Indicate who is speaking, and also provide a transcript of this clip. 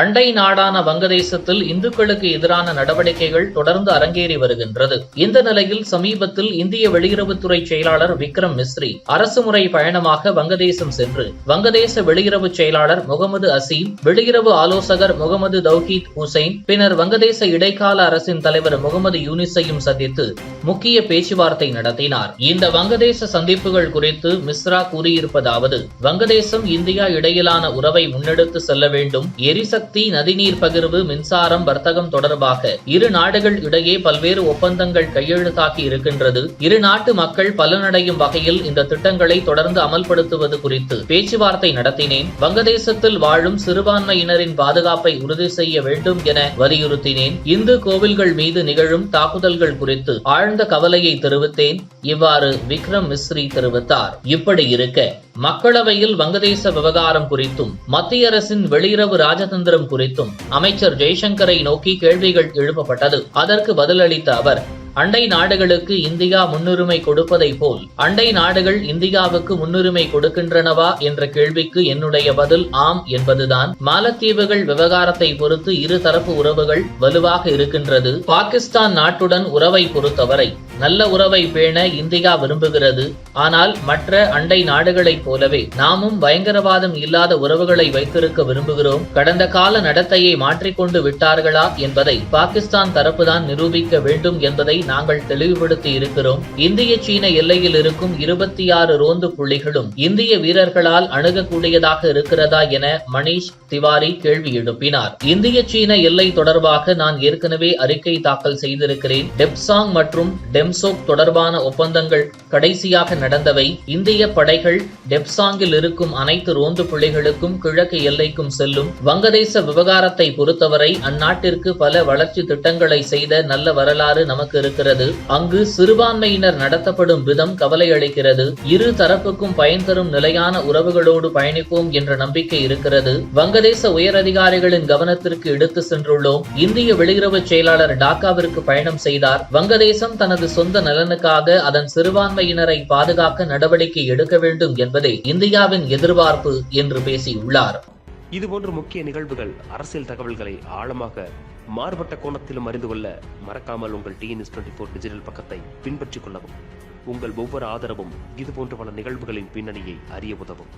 Speaker 1: அண்டை நாடான வங்கதேசத்தில் இந்துக்களுக்கு எதிரான நடவடிக்கைகள் தொடர்ந்து அரங்கேறி வருகின்றது. இந்த நிலையில் சமீபத்தில் இந்திய வெளியுறவுத்துறை செயலாளர் விக்ரம் மிஸ்ரி அரசுமுறை பயணமாக வங்கதேசம் சென்று வங்கதேச வெளியுறவு செயலாளர் முகமது அசீம் வெளியுறவு ஆலோசகர் முகமது தௌஹீத் ஹுசைன் பின்னர் வங்கதேச இடைக்கால அரசின் தலைவர் முகமது யூனிஸையும் சந்தித்து முக்கிய பேச்சுவார்த்தை நடத்தினார். இந்த வங்கதேச சந்திப்புகள் குறித்து மிஸ்ரா கூறியிருப்பதாவது வங்கதேசம் இந்தியா இடையிலான உறவை முன்னெடுத்து செல்ல வேண்டும் எரிசக்தி நதிநீர் பகிர்வு மின்சாரம் வர்த்தகம் தொடர்பாக இரு நாடுகள் இடையே பல்வேறு ஒப்பந்தங்கள் கையெழுத்தாகி இருக்கின்றது. இரு நாட்டு மக்கள் பலனடையும் வகையில் இந்த திட்டங்களை தொடர்ந்து அமல்படுத்துவது குறித்து பேச்சுவார்த்தை நடத்தினேன். வங்கதேசத்தில் வாழும் சிறுபான்மையினரின் பாதுகாப்பை உறுதி செய்ய வேண்டும் என வலியுறுத்தினேன். இந்து கோவில்கள் மீது நிகழும் தாக்குதல்கள் குறித்து ஆழ்ந்த கவலையை தெரிவித்தேன். இவ்வாறு விக்ரம் மிஸ்ரி தெரிவித்தார். இப்படி இருக்க மக்களவையில் வங்கதேச விவகாரம் குறித்தும் மத்திய அரசின் வெளியுறவு ராஜதந்திரம் குறித்தும் அமைச்சர் ஜெய்சங்கரை நோக்கி கேள்விகள் எழுப்பப்பட்டது. அதற்கு பதிலளித்த அவர் அண்டை நாடுகளுக்கு இந்தியா முன்னுரிமை கொடுப்பதை போல் அண்டை நாடுகள் இந்தியாவுக்கு முன்னுரிமை கொடுக்கின்றனவா என்ற கேள்விக்கு என்னுடைய பதில் ஆம் என்பதுதான். மாலத்தீவுகள் விவகாரத்தை பொறுத்து இருதரப்பு உறவுகள் வலுவாக இருக்கின்றது. பாகிஸ்தான் நாட்டுடன் உறவை பொறுத்தவரை நல்ல உறவை பேண இந்தியா விரும்புகிறது. ஆனால் மற்ற அண்டை நாடுகளைப் போலவே நாமும் பயங்கரவாதம் இல்லாத உறவுகளை வைத்திருக்க விரும்புகிறோம். கடந்த கால நடத்தையை மாற்றிக்கொண்டு விட்டார்களா என்பதை பாகிஸ்தான் தரப்புதான் நிரூபிக்க வேண்டும் என்பதை நாங்கள் தெளிவுபடுத்தி இருக்கிறோம். இந்திய சீன எல்லையில் இருக்கும் இருபத்தி ஆறு ரோந்து புள்ளிகளும் இந்திய வீரர்களால் அணுகக்கூடியதாக இருக்கிறதா என மணீஷ் திவாரி கேள்வி எழுப்பினார். இந்திய சீன எல்லை தொடர்பாக நான் ஏற்கனவே அறிக்கை தாக்கல் செய்திருக்கிறேன். டெப்சாங் மற்றும் டெம் டெம்சோக் தொடர்பான ஒப்பந்தங்கள் கடைசியாக நடந்தவை. இந்திய படைகள் டெப்சாங்கில் இருக்கும் அனைத்து ரோந்து புள்ளிகளுக்கும் கிழக்கு எல்லைக்கும் செல்லும். வங்கதேச விவகாரத்தை பொறுத்தவரை அந்நாட்டிற்கு பல வளர்ச்சி திட்டங்களை செய்த நல்ல வரலாறு நமக்கு இருக்கிறது. அங்கு சிறுபான்மையினர் நடத்தப்படும் விதம் கவலை அளிக்கிறது. இரு தரப்புக்கும் பயன் தரும் நிலையான உறவுகளோடு பயணிப்போம் என்ற நம்பிக்கை இருக்கிறது. வங்கதேச உயரதிகாரிகளின் கவனத்திற்கு எடுத்து சென்றுள்ளோம். இந்திய வெளியுறவு செயலாளர் டாக்காவிற்கு பயணம் செய்தார். வங்கதேசம் தனது சொந்த நலனுக்காக அதன் சிறுபான்மையினரை பாதுகாக்க நடவடிக்கை எடுக்க வேண்டும் என்பதே இந்தியாவின் எதிர்பார்ப்பு என்று பேசியுள்ளார்.
Speaker 2: இதுபோன்ற முக்கிய நிகழ்வுகள் அரசியல் தகவல்களை ஆழமாக மாறுபட்ட கோணத்திலும் அறிந்து கொள்ள மறக்காமல் உங்கள் டிஎன்எஸ் டுவெண்ட்டி ஃபோர் டிஜிட்டல் பக்கத்தை பின்பற்றிக் கொள்ளவும். உங்கள் ஒவ்வொரு ஆதரவும் இதுபோன்ற பல நிகழ்வுகளின் பின்னணியை அறிய உதவும்.